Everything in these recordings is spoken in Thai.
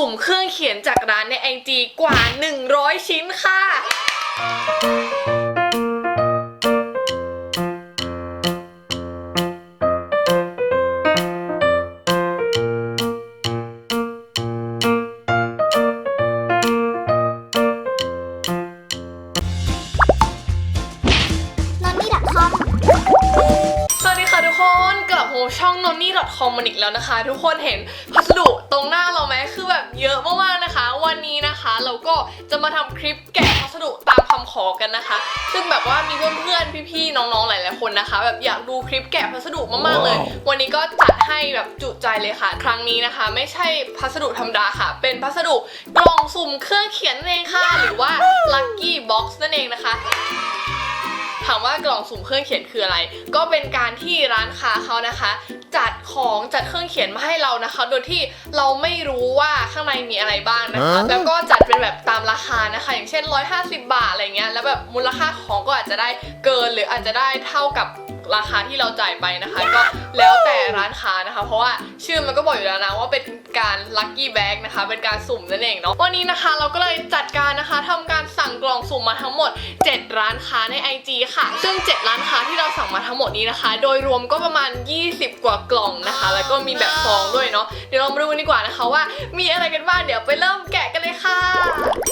สุ่มเครื่องเขียนจากร้านในไอจีกว่า 100 ชิ้นค่ะ นอนนี่ดักคอมสวัสดีค่ะทุกคนกลับมาช่อง n o n n y c o m มันอีกแล้วนะคะ ทุกคนเห็นพั สดุตรงหน้าเราไหมคือแบบเยอะมากๆนะคะ วันนี้นะคะเราก็จะมาทำคลิปแกะพัสดุตามคำขอกันนะคะ ซึ่งแบบว่ามีเพื่อนๆพี่ๆน้องๆหลายๆคนนะคะ แบบอยากดูคลิปแกะพัสดุมากๆเลย วันนี้ก็จัดให้แบบจุใจเลยค่ะ ครั้งนี้นะคะ ไม่ใช่พัสดุธรรมดาค่ะ เป็นพัสดุกล่องสุ่มเครื่องเขียนนั่นเองค่ะ หรือว่า Lucky Box นั่นเองนะคะ ถามว่ากล่องสุ่มเครื่องเขียนคืออะไร ก็เป็นการที่ร้านค้าเขานะคะ จัดของจัดเครื่องเขียนมาให้เรานะคะ โดยที่เราไม่รู้ว่าข้างในมีอะไรบ้างนะคะฮะแล้วก็จัดเป็นแบบตามราคานะคะ อย่างเช่น 150 บาทอะไรเงี้ยแล้วแบบมูลค่าของก็อาจจะได้เกินหรืออาจจะได้เท่ากับ ราคาที่เราจ่ายไปนะคะ ก็แล้วแต่ร้านค้านะคะ เพราะว่าชื่อมันก็บอกอยู่แล้วนะว่าเป็นการลัคกี้แบ็กนะคะ เป็นการสุ่มนั่นเองเนาะวันนี้นะคะเราก็เลยจัดการนะคะทำการสั่งกล่องสุ่มมาทั้งหมด 7 ร้านค้าใน IG ค่ะ ซึ่ง 7 ร้านค้าที่เราสั่งมาทั้งหมดนี้นะคะ โดยรวมก็ประมาณ 20 กว่ากล่องนะคะ แล้วก็มีแบบซองด้วยเนาะเดี๋ยวเรามาดูกันดีกว่านะคะว่า มีอะไรกันบ้างเดี๋ยวไปเริ่มแกะกันเลยค่ะ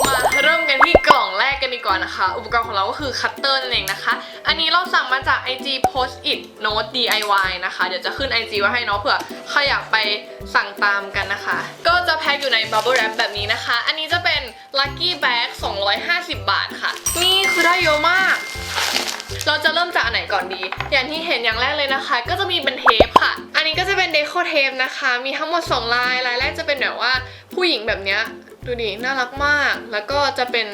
มาเริ่มกันที่กล่องแรกกันดีกว่านะคะ อุปกรณ์ของเราก็คือคัตเตอร์นั่นเองนะคะ อันนี้เราสั่งมาจาก IG Post It Note DIY นะคะ เดี๋ยวจะขึ้น IG ไว้ให้เนาะเผื่อใครอยากไปสั่งตามกันนะคะ ก็จะแพ็คอยู่ใน Bubble Wrap แบบนี้นะคะ อันนี้จะเป็น Lucky Bag 250 บาทค่ะ นี่คือได้เยอะมาก เราจะเริ่มจากอันไหนก่อนดี อย่างที่เห็นอย่างแรกเลยนะคะ ก็จะมีเป็นเทปค่ะ อันนี้ก็จะเป็นเดโคเทปนะคะ มีทั้งหมด 2 ลาย ลายแรกจะเป็นแบบว่าผู้หญิงแบบเนี้ยดูดิ น่ารักมาก แล้วก็จะเป็น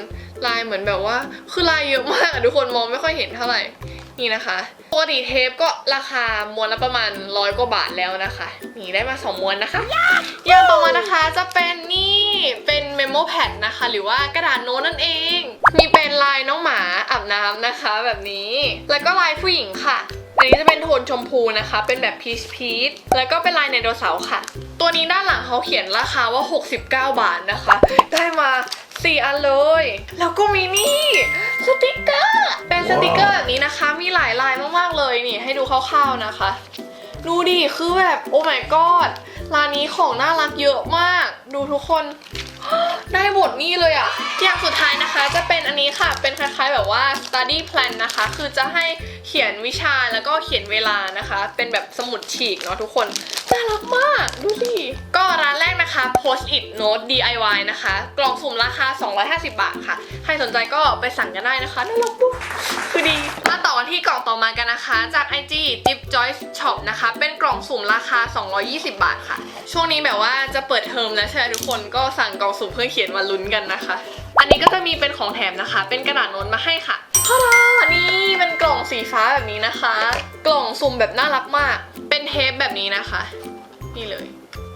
ลายเหมือนแบบว่า คือลายเยอะมากอะทุกคนมองไม่ค่อยเห็นเท่าไหร่ นี่นะคะปกติเทปก็ราคามวนละประมาณร้อยกว่าบาทแล้วนะคะ นี่ได้มาสองม้วนนะคะอย่างต่อมานะคะจะเป็นนี่เป็นเมมโมแพดนะคะ หรือว่ากระดาษโน้ตนั่นเอง มีเป็นลายน้องหมาอาบน้ำนะคะ แบบนี้ แล้วก็ลายผู้หญิงค่ะอันนี้จะเป็นโทนชมพูนะคะ เป็นแบบพีชพีชแล้วก็เป็นลายไดโนเสาร์ค่ะ ตัวนี้ด้านหลังเขาเขียนราคาว่า 69 บาทนะคะ ได้มา สี่อันเลย แล้วก็มีนี่สติกเกอร์ เป็นสติกเกอร์แบบนี้นะคะ มีหลายลายมากๆเลยนี่ให้ดูคร่าวๆนะคะ ดูดิ คือแบบ โอ้ my god ร้านนี้ของน่ารักเยอะมาก ดูทุกคน ได้หมดนี่เลยอะอย่างสุดท้ายนะคะจะเป็นอันนี้ค่ะ เป็นคล้ายๆแบบว่า study plan นะคะ คือจะให้เขียนวิชาแล้วก็เขียนเวลานะคะ เป็นแบบสมุดฉีกเนาะทุกคน น่ารักมาก ดูสิ ก็ร้านแรกนะคะ post it note DIY นะคะ กล่องสุ่มราคา 250 บาทค่ะ ใครสนใจก็ไปสั่งกันได้นะคะ น่ารักดูคือดี มาต่อกันที่กล่องต่อมากันนะคะ จาก IG DipJoy Shop นะคะ เป็นกล่องสุ่มราคา 220 บาทค่ะ ช่วงนี้แบบว่าจะเปิดเทอมแล้วใช่ไหมทุกคน ก็สั่งกล่องสุ่มเพื่อเขียนมาลุ้นกันนะคะ อันนี้ก็จะมีเป็นของแถมนะคะ เป็นกระดาษโน้ตมาให้ค่ะพารานี่เป็นกล่องสีฟ้าแบบนี้นะคะ กล่องสุ่มแบบน่ารักมาก เป็นเทปแบบนี้นะคะ นี่เลย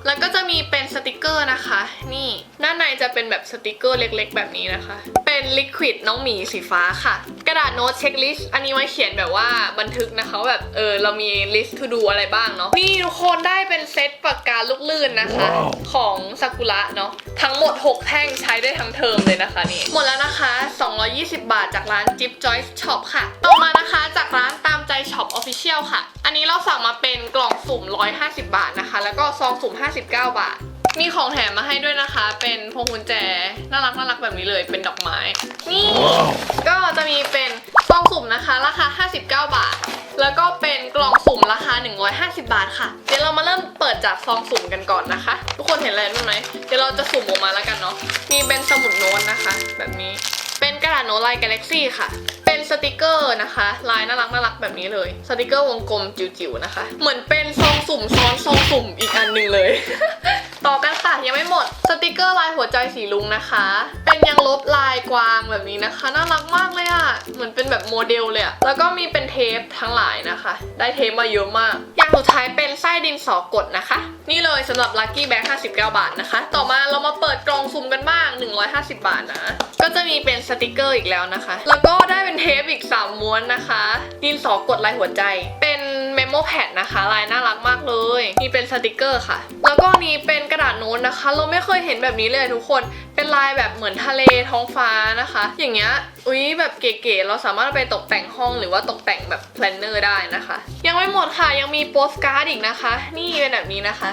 แล้วก็จะมีเป็นสติกเกอร์นะคะ นี่ด้านในจะเป็นแบบสติกเกอร์เล็กๆ แบบนี้นะคะ เป็นลิควิดน้องหมีสีฟ้าค่ะ กระดาษโน้ตเช็คลิสต์อันนี้ไว้เขียนแบบว่าบันทึกนะคะว่าแบบเออเรามีลิสต์ทูดูอะไรบ้างเนาะนี่ทุกคนได้เป็นเซตปากกาลูกลื่นนะคะว้าวของซากุระเนาะทั้งหมด 6แท่งใช้ได้ทั้งเทอมเลยนะคะนี่หมดแล้วนะคะ 220 บาทจากร้าน Jeep Joyce Shop ค่ะ ต่อมานะคะจากร้านตามใจ Shop Official ค่ะอัน นี้เราสั่งมาเป็นกล่องสุ่ม 150 บาทนะคะ แล้วก็ซองสุ่ม 59 บาท มีของแถมมาให้ด้วยนะคะ เป็นพวงกุญแจ น่ารักน่ารักแบบนี้เลย เป็นดอกไม้ นี่ ก็จะมีเป็นซองสุ่มนะคะ ราคา 59 บาท แล้วก็เป็นกล่องสุ่มราคา 150 บาทค่ะ เดี๋ยวเรามาเริ่มเปิดจากซองสุ่มกันก่อนนะคะ ทุกคนเห็นอะไรนู่นไหม เดี๋ยวเราจะสุ่มออกมาแล้วกันเนาะ มีเป็นสมุดโน้ตนะคะ แบบนี้ เป็นกระดาษโน้ตลายกาแล็กซี่ค่ะ เป็นสติกเกอร์นะคะลายน่ารักน่ารักแบบนี้เลย สติกเกอร์วงกลมจิ๋วๆนะคะ เหมือนเป็นซองสุ่มซ้อนซองสุ่มอีกอันหนึ่งเลย ต่อกันค่ะยังไม่หมด สติกเกอร์ลายหัวใจสีลุงนะคะ เป็นยังลบลายกวางแบบนี้นะคะ น่ารักมากเลยอะ่ะเหมือนเป็นแบบโมเดลเลยอะแล้วก็มีเป็นเทปทั้งหลายนะคะ ได้เทปมาเยอะมากอย่างสุดท้ายเป็นไส้ดินสอกดนะคะ นี่เลยสำหรับ Lucky Bag 59 บาทนะคะ ต่อมาเรามาเปิดกล่องซุ่มกันบ้าง 150 บาทนะ ก็จะมีเป็นสติกเกอร์อีกแล้วนะคะ แล้วก็ได้เป็นทปอีก 3 ม้วนนะคะดินสอกดลายหัวใจ เป็นเมมโมแพดนะคะ ลายน่ารักมากเลยมีเป็นสติกเกอร์ค่ะ แล้วก็นี้เป็นกระดาษโน้ตนะคะ เราไม่เคยเห็นแบบนี้เลยทุกคน เป็นลายแบบเหมือนทะเลท้องฟ้านะคะ อย่างเงี้ยอุ๊ยแบบเก๋ๆเราสามารถไปตกแต่งห้องหรือว่าตกแต่งแบบแพลนเนอร์ได้นะคะ ยังไม่หมดค่ะยังมีโปสการ์ดอีกนะคะ นี่เป็นแบบนี้นะคะ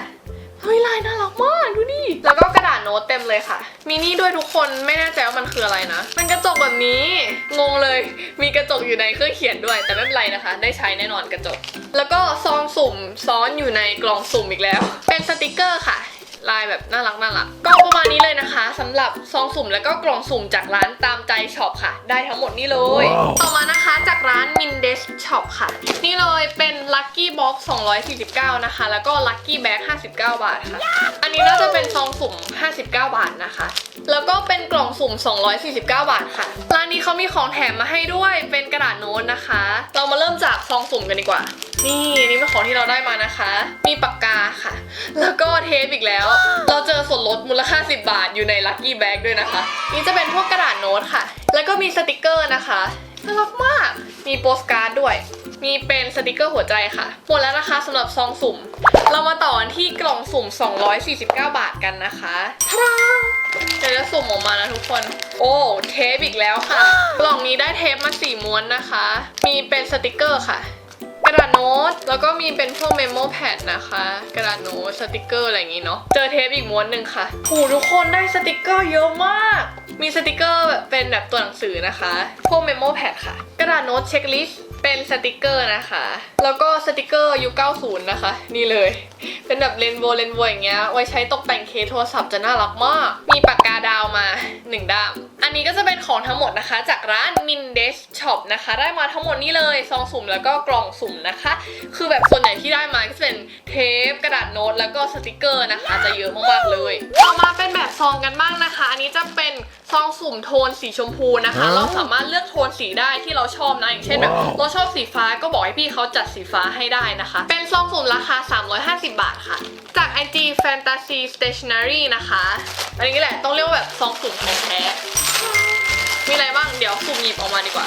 เฮ้ยลายน่ารักมากดูดิ แล้วก็กระดาษโน้ตเต็มเลยค่ะ มีนี่ด้วยทุกคนไม่แน่ใจว่ามันคืออะไรนะ มันกระจกแบบนี้ งง มีกระจกอยู่ในเครื่องเขียนด้วย แต่ไม่เป็นไรนะคะ ได้ใช้แน่นอนกระจก แล้วก็ซองสุ่มซ้อนอยู่ในกล่องสุ่มอีกแล้ว เป็นสติกเกอร์ค่ะลายแบบน่ารักน่ารักก็ประมาณนี้เลยนะคะสำหรับซองสุ่มแล้วก็กล่องสุ่มจากร้านตามใจช็อปค่ะ ได้ทั้งหมดนี่เลยต่อมานะคะจากร้าน Mindes Shop ค่ะ นี่เลยเป็น Lucky Box 249 นะคะ แล้วก็ Lucky Bag 59 บาทค่ะอันนี้น่าจะเป็นซองสุ่ม 59 บาทนะคะ แล้วก็เป็นกล่องสุ่ม 249 บาทค่ะร้านนี้เขามี ของแถมมาให้ด้วยเป็นกระดาษโน้ตนะคะ เรามาเริ่มจากซองสุ่มกันดีกว่า นี่นี่เป็นของที่เราได้มานะคะ มีปากกาค่ะ แล้วก็เทปอีกแล้ว เราเจอส่วนลดมูลค่า 10 บาทอยู่ใน Lucky Bag ด้วยนะคะ นี่จะเป็นพวกกระดาษโน้ตค่ะ แล้วก็มีสติกเกอร์นะคะน่ารักมาก มีโปสการ์ดด้วยมีเป็นสติกเกอร์หัวใจค่ะ หมดแล้วนะคะสำหรับซองสุ่ม เรามาต่อที่กล่องสุ่ม 249 บาทกันนะคะทาดา เดี๋ยวจะสุ่มออกมานะทุกคน โอ้เทปอีกแล้วค่ะ กล่องนี้ได้เทปมาสี่ม้วนนะคะ มีเป็นสติกเกอร์ค่ะ กระดาษโน้ต แล้วก็มีเป็นพวกเมมโมแพดนะคะ กระดาษโน้ตสติกเกอร์อะไรอย่างงี้เนาะ เจอเทปอีกม้วนหนึ่งค่ะโหทุกคนได้สติกเกอร์เยอะมาก มีสติกเกอร์แบบเป็นแบบตัวหนังสือนะคะ พวกเมมโมแพดค่ะ กระดาษโน้ตเช็คลิสต์ เป็นสติกเกอร์นะคะ แล้วก็สติกเกอร์ยุค90 นะคะ นี่เลย เป็นแบบเรนโบว์เรนโบว์อย่างเงี้ย ไว้ใช้ตกแต่งเคสโทรศัพท์จะน่ารักมาก มีปากกาดาวมา 1 ด้าม อันนี้ก็จะเป็นของทั้งหมดนะคะ จากร้าน Mindes Shop นะคะ ได้มาทั้งหมดนี้เลยซองสุ่มแล้วก็กล่องสุ่มนะคะ คือแบบส่วนใหญ่ที่ได้มาก็จะเป็นเทปกระดาษโน้ตแล้วก็สติกเกอร์นะคะ จะเยอะมากๆเลย ต่อมาเป็นแบบซองกันบ้างนะคะ อันนี้จะเป็น ซองสุ่มโทนสีชมพูนะคะ เราสามารถเลือกโทนสีได้ที่เราชอบนะอย่างเช่นแบบเราชอบสีฟ้าก็บอกให้พี่เขาจัดสีฟ้าให้ได้นะคะ เป็นซองสุ่มราคา 350 บาทค่ะ จาก IG Fantasy Stationery นะคะ อันนี้แหละต้องเรียกว่าแบบซองสุ่มของแท้มีอะไรบ้างเดี๋ยวสุ่มหยิบออกมาดีกว่า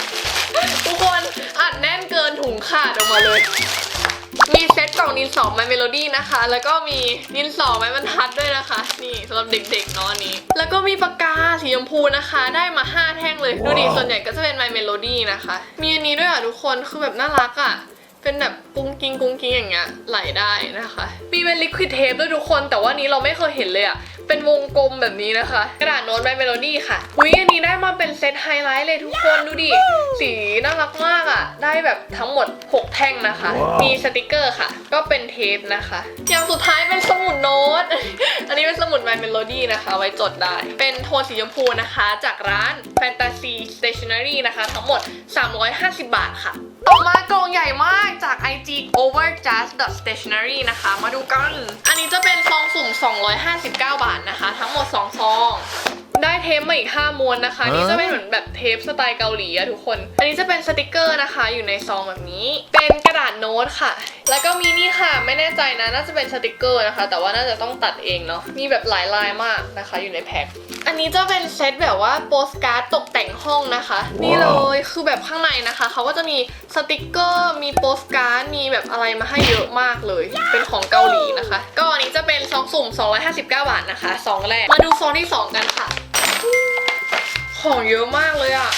ทุกคนอัดแน่นเกินถุงขาดออกมาเลย มีเซตกล่องดินสอไมเมโลดี้นะคะ แล้วก็มีดินสอไม้บรรทัดด้วยนะคะ นี่สำหรับเด็กๆเนาะอันนี้ แล้วก็มีปากกาสีชมพูนะคะ ได้มา 5 แท่งเลย ดูดิส่วนใหญ่ก็จะเป็นไมเมโลดี้นะคะ มีอันนี้ด้วยอะทุกคนคือแบบน่ารักอะ เป็นแบบกุ้งกิ้งกุ้งกิ้งอย่างเงี้ยไหลได้นะคะ มีเป็นลิควิดเทปด้วยทุกคน แต่ว่านี้เราไม่เคยเห็นเลยอะเป็นวงกลมแบบนี้นะคะ กระดาษโน้ตไมเมโลดี้ค่ะอุ้ยอันนี้ได้มาเป็นเซตไฮไลท์เลยทุกคนดูดิ สีน่ารักมากอะได้แบบทั้งหมด 6 แท่งนะคะ มีสติกเกอร์ค่ะ ก็เป็นเทปนะคะ อย่างสุดท้ายเป็นสมุดโน้ต อันนี้เป็นสมุด My Melody นะคะ ไว้จดได้ เป็นโทนสีชมพูนะคะ จากร้าน Fantasy Stationery นะคะ ทั้งหมด 350 บาทค่ะ ต่อมากล่องใหญ่มากจาก IG overjust stationery นะคะ มาดูกัน อันนี้จะเป็นซองสุ่ม 259 บาทนะคะ ทั้งหมด 2 ซอง เทปมาอีก5ม้วนนะคะ นี่จะเป็นเหมือนแบบเทปสไตล์เกาหลีอะทุกคน อันนี้จะเป็นสติกเกอร์นะคะ อยู่ในซองแบบนี้ เป็นกระดาษโน้ตค่ะ แล้วก็มีนี่ค่ะ ไม่แน่ใจนะ น่าจะเป็นสติกเกอร์นะคะ แต่ว่าน่าจะต้องตัดเองเนาะ มีแบบหลายลายมากนะคะ อยู่ในแพ็ค อันนี้จะเป็นเซตแบบว่าโปสการ์ดตกแต่งห้องนะคะ นี่เลยคือแบบข้างในนะคะเขาก็จะมีสติกเกอร์ มีโปสการ์ด มีแบบอะไรมาให้เยอะมากเลย เป็นของเกาหลีนะคะ ก็อันนี้จะเป็นซองสุ่ม 259 บาทนะคะซองแรก มาดูซองที่ 2 กันค่ะ ของเยอะมากเลยอะ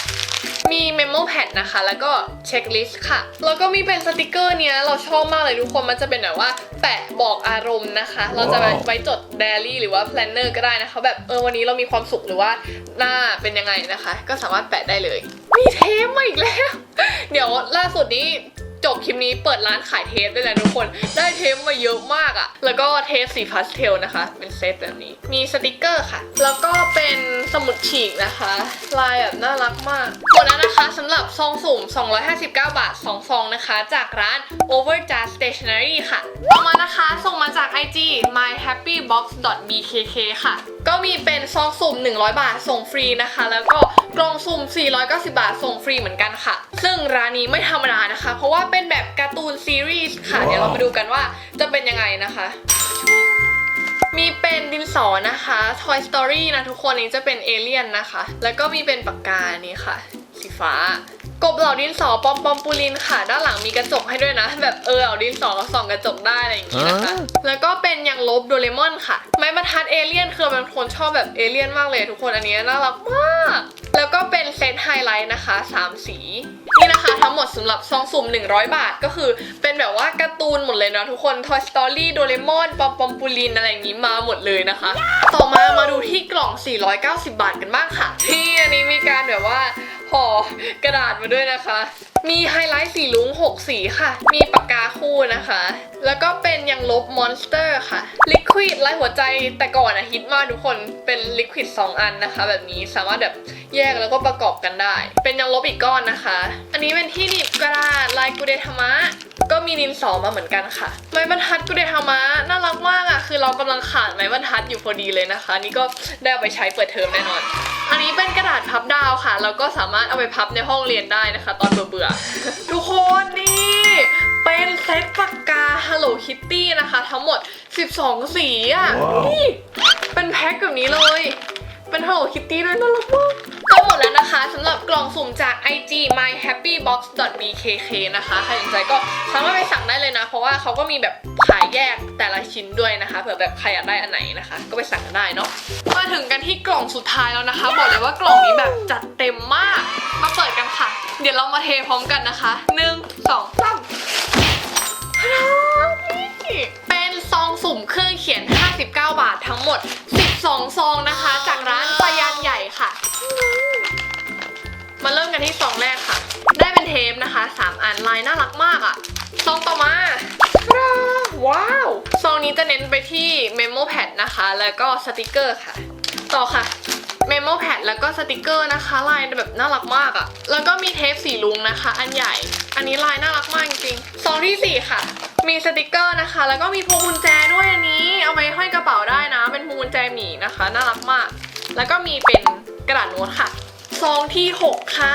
มีเมมโมแพดนะคะ แล้วก็เช็คลิสต์ค่ะ แล้วก็มีเป็นสติกเกอร์เนี้ยเราชอบมากเลยทุกคน มันจะเป็นแบบว่าแปะบอกอารมณ์นะคะ เราจะไว้ไว้จดไดอารี่หรือว่าแพลนเนอร์ก็ได้นะคะ แบบเออวันนี้เรามีความสุขหรือว่าหน้าเป็นยังไงนะคะ ก็สามารถแปะได้เลย มีเทปมาอีกแล้ว เดี๋ยวล่าสุดนี้ จบคลิปนี้เปิดร้านขายเทปได้แล้วทุกคน ได้เทปมาเยอะมากอะแล้วก็เทปสีพาสเทลนะคะ เป็นเซตแบบนี้ มีสติกเกอร์ค่ะ แล้วก็เป็นสมุดฉีกนะคะ ลายแบบน่ารักมากหมดแล้วนะคะสำหรับซองสุ่ม 259 บาท 2 ซองนะคะ จากร้าน Overjust Stationery ค่ะ ต่อมานะคะส่งมาจาก IG myhappybox.bkk ค่ะก็มีเป็นซองสุ่ม 100 บาทส่งฟรีนะคะ แล้วก็กล่องสุ่ม 490 บาทส่งฟรีเหมือนกันค่ะ ซึ่งร้านนี้ไม่ธรรมดานะคะ เพราะว่าเป็นแบบการ์ตูนซีรีส์ค่ะ เดี๋ยวเรามาดูกันว่าจะเป็นยังไงนะคะ มีเป็นดินสอนะคะ Toy Story นะทุกคนนี้จะเป็นเอเลี่ยนนะคะ แล้วก็มีเป็นปากกานี้ค่ะ สีฟ้า กบเหล่าดินสอปอมปอมปูลินค่ะ ด้านหลังมีกระจกให้ด้วยนะ แบบเออเหล่าดินสอเราส่องกระจกได้อะไรอย่างงี้นะคะ แล้วก็เป็นยังลบโดเรมอนค่ะ ไม้บรรทัดเอเลี่ยนคือเป็นคนชอบแบบเอเลี่ยนมากเลยทุกคนอันนี้น่ารักมาก แล้วก็เป็นเซตไฮไลท์นะคะสามสีนี่นะคะทั้งหมดสำหรับซองสุ่ม 100 บาทก็คือ เป็นแบบว่าการ์ตูนหมดเลยนะทุกคน Toy Story โดเรมอนปอมปอมปูลินอะไรอย่างงี้มาหมดเลยนะคะ ต่อมามาดูที่กล่อง 490 บาทกันบ้างค่ะ ที่อันนี้มีการแบบว่าห่อกระดาษมาด้วยนะคะ มีไฮไลท์สีลุ้ง 6 สีค่ะ มีปากกาคู่นะคะ แล้วก็เป็นยังลบมอนสเตอร์ค่ะลิควิดลายหัวใจแต่ก่อนอะฮิตมากทุกคนเป็นลิควิด2 อันนะคะ แบบนี้สามารถแบบแยกแล้วก็ประกอบกันได้ เป็นยังลบอีกก้อนนะคะ อันนี้เป็นที่หนีบกระดาษลายกุเดธรรมะก็มีดินสอมาเหมือนกันค่ะ ไม้บรรทัดกุเดธรรมะน่ารักมากอะคือเรากำลังขาดไม้บรรทัดอยู่พอดีเลยนะคะ นี่ก็ได้เอาไปใช้เปิดเทอมแน่นอน อันนี้เป็นกระดาษพับดาวค่ะ แล้วก็สามารถเอาไปพับในห้องเรียนได้นะคะ ตอนเบื่อๆ ทุกคนนี่เป็นเซตปากกา Hello Kitty นะคะ ทั้งหมด 12 สีอะ นี่ เป็นแพ็คแบบนี้เลย เป็น Hello Kitty ด้วยน่ารักมากก็หมดแล้วนะคะสำหรับกล่องสุ่มจาก IG myhappybox.bkk นะคะ ใครสนใจก็สามารถไปสั่งได้เลยนะ เพราะว่าเขาก็มีแบบขาย แยกแต่ละชิ้นด้วยนะคะเผื่อแบบใครอยากได้อันไหนนะคะ ก็ไปสั่งกันได้เนาะมาถึงกันที่กล่องสุดท้ายแล้วนะคะ บอกเลยว่ากล่องนี้แบบจัดเต็มมาก มาเปิดกันค่ะ เดี๋ยวเรามาเทพร้อมกันนะคะหนึ่งสองสามเป็นซองสุ่มเครื่องเขียน 59 บาททั้งหมด 12 ซองนะคะ จากร้านปยันใหญ่ค่ะ มาเริ่มกันที่ซองแรกค่ะ ได้เป็นเทปนะคะ 3 อันลายน่ารักมากอะ่ะซองต่อ นี้จะเน้นไปที่เมมโมแพดนะคะ แล้วก็สติกเกอร์ค่ะ ต่อค่ะเมมโมแพดแล้วก็สติกเกอร์นะคะ ลายแบบน่ารักมากอะ่ะ แล้วก็มีเทปสีลุงนะคะ อันใหญ่ อันนี้ลายน่ารักมากจริงๆซองที่ 4 ค่ะ มีสติกเกอร์นะคะ แล้วก็มีพวงกุญแจด้วยอันนี้ เอาไปห้อยกระเป๋าได้นะ เป็นพวงกุญแจหมีนะคะ น่ารักมาก แล้วก็มีเป็นกระดาษโน้ตค่ะ ซองที่ 6 ค่ะ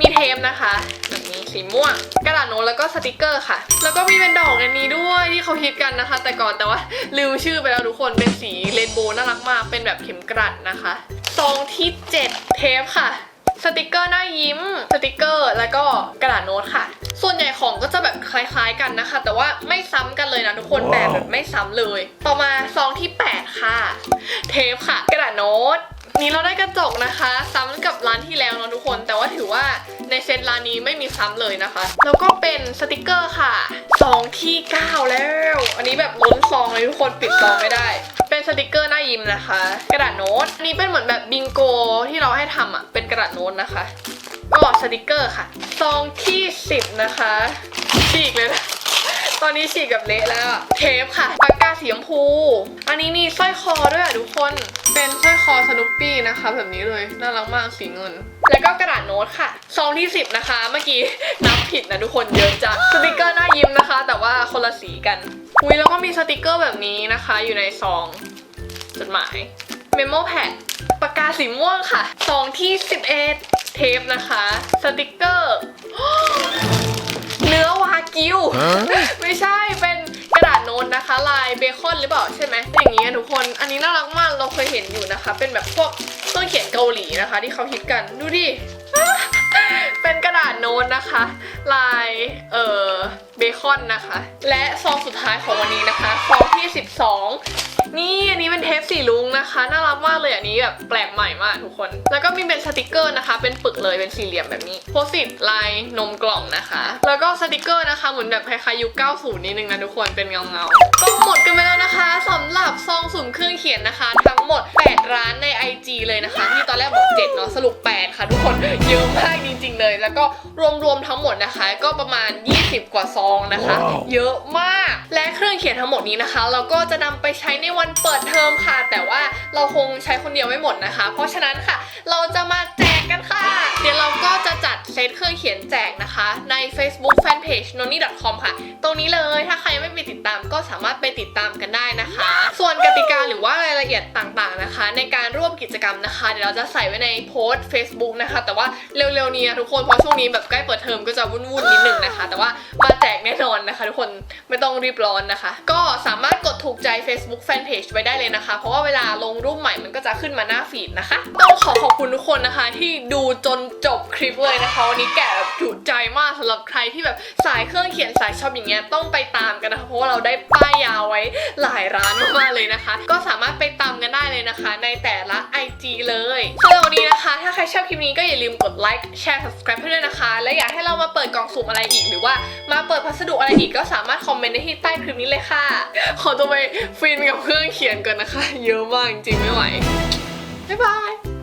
มีเทปนะคะ สีม่วง กระดาษโน้ตแล้วก็สติกเกอร์ค่ะ แล้วก็มีเป็นดอกอันนี้ด้วยที่เขาฮิตกันนะคะ แต่ก่อนแต่ว่าลืมชื่อไปแล้วทุกคนเป็นสีเรนโบว์น่ารักมาก เป็นแบบเข็มกลัดนะคะซองที่ 7 เทปค่ะสติกเกอร์หน้ายิ้ม สติกเกอร์ แล้วก็กระดาษโน้ตค่ะ ส่วนใหญ่ของก็จะแบบคล้ายๆกันนะคะ แต่ว่าไม่ซ้ำกันเลยนะทุกคน แบบแบบไม่ซ้ำเลย ต่อมาซองที่ 8 ค่ะ เทปค่ะ กระดาษโน้ต นี้เราได้กระจกนะคะ ซ้ำกับร้านที่แล้วเนอะทุกคน แต่ว่าถือว่าในเซตร้านนี้ไม่มีซ้ำเลยนะคะ แล้วก็เป็นสติกเกอร์ค่ะซองที่ 9 แล้ว อันนี้แบบล้นซองเลยทุกคนปิดซองไม่ได้ เป็นสติกเกอร์หน้ายิ้มนะคะ กระดาษโน้ตอันนี้เป็นเหมือนแบบบิงโกที่เราให้ทำอะเป็นกระดาษโน้ตนะคะก็สติกเกอร์ค่ะซองที่ 10 นะคะฉีกเลยนะ ตอนนี้ฉีกกับเละแล้วอะเทปค่ะปากกาสีชมพู อันนี้มีสร้อยคอด้วยอะทุกคน เป็นสร้อยคอสนุปปี้นะคะ แบบนี้เลย น่ารักมากสีเงิน แล้วก็กระดาษโน้ตค่ะซองที่ 10 นะคะ เมื่อกี้นับผิดนะทุกคนเยอะจังสติกเกอร์หน้ายิ้มนะคะ แต่ว่าคนละสีกันอุ้ยแล้วก็มีสติกเกอร์แบบนี้นะคะ อยู่ในซองจดหมายเมมโมแพดปากกาสีม่วงค่ะซองที่ 11 เทปนะคะ สติกเกอร์ กิวไม่ใช่เป็นกระดาษโน้ตนะคะ ลายเบคอนหรือเปล่าใช่ไหมอย่างนี้อะทุกคนอันนี้น่ารักมากเราเคยเห็นอยู่นะคะ เป็นแบบพวกเครื่องเขียนเกาหลีนะคะ ที่เขาฮิตกันดูดิเป็นกระดาษโน้ตนะคะ ลายเอ่อเบคอนนะคะ และซองสุดท้ายของวันนี้นะคะซองที่ 12 นี่อันนี้เป็นเทปสีลุงนะคะน่ารักมากเลยอันนี้แบบแปลกใหม่มากทุกคน แล้วก็มีเป็นสติกเกอร์นะคะ เป็นปึกเลยเป็นสี่เหลี่ยมแบบนี้โพสิตลายนมกล่องนะคะ แล้วก็สติกเกอร์นะคะเหมือนแบบคล้ายๆยุค90 นิดนึงนะทุกคนเป็นเงาเงาก็หมดกันไปแล้วนะคะสำหรับซองสุ่มเครื่องเขียนนะคะ ทั้งหมด 8 ร้านใน IG เลยนะคะ ที่ตอนแรกบอก7เนาะสรุป 8 ค่ะทุกคนเยอะมากจริงๆเลย แล้วก็รวมๆทั้งหมดนะคะ ก็ประมาณ 20 กว่าซองนะคะเยอะมาก และเครื่องเขียนทั้งหมดนี้นะคะ เราก็จะนำไปใช้ในวันเปิดเทอมค่ะ แต่ว่าเราคงใช้คนเดียวไม่หมดนะคะ เพราะฉะนั้นค่ะ เราจะมาแจก กันค่ะ เดี๋ยวเราก็จะจัดเซตเครื่องเขียนแจกนะคะ ใน Facebook Fanpage noni com ค่ะ ตรงนี้เลยถ้าใครไม่ไปติดตามก็สามารถไปติดตามกันได้นะคะ ส่วนกติกาหรือว่ารายละเอียดต่างๆนะคะ ในการร่วมกิจกรรมนะคะ เดี๋ยวเราจะใส่ไว้ในโพสต์ Facebook นะคะ แต่ว่าเร็วๆนี้ทุกคนเพราะช่วงนี้แบบใกล้เปิดเทอมก็จะวุ่นๆนิดนึงนะคะ แต่ว่ามาแจกแน่นอนนะคะ ทุกคนไม่ต้องรีบร้อนนะคะ ก็สามารถกดถูกใจ Facebook Fanpage ไว้ได้เลยนะคะ เพราะว่าเวลาลงรูปใหม่มันก็จะขึ้นมาหน้าฟีดนะคะต้องขอขอบคุณทุกคนนะคะที่ดูจนจบคลิปเลยนะคะ วันนี้แกะแบบจุใจมากสำหรับใครที่แบบสายเครื่องเขียนสายชอบอย่างเงี้ยต้องไปตามกันนะคะเพราะว่าเราได้ป้ายยาวไว้หลายร้านมากๆเลยนะคะ ก็สามารถไปตามกันได้เลยนะคะ ในแต่ละ IG เลยสำหรับวันนี้นะคะ ถ้าใครชอบคลิปนี้ก็อย่าลืมกดไลค์แชร์ subscribe ให้ด้วยนะคะ และอยากให้เรามาเปิดกล่องสุ่มอะไรอีก หรือว่ามาเปิดพัสดุอะไรอีกก็สามารถคอมเมนต์ได้ที่ใต้คลิปนี้เลยค่ะ ขอตัวไปฟินกับเครื่องเขียนก่อนนะคะ เยอะมากจริงๆไม่ไหวบ๊ายบาย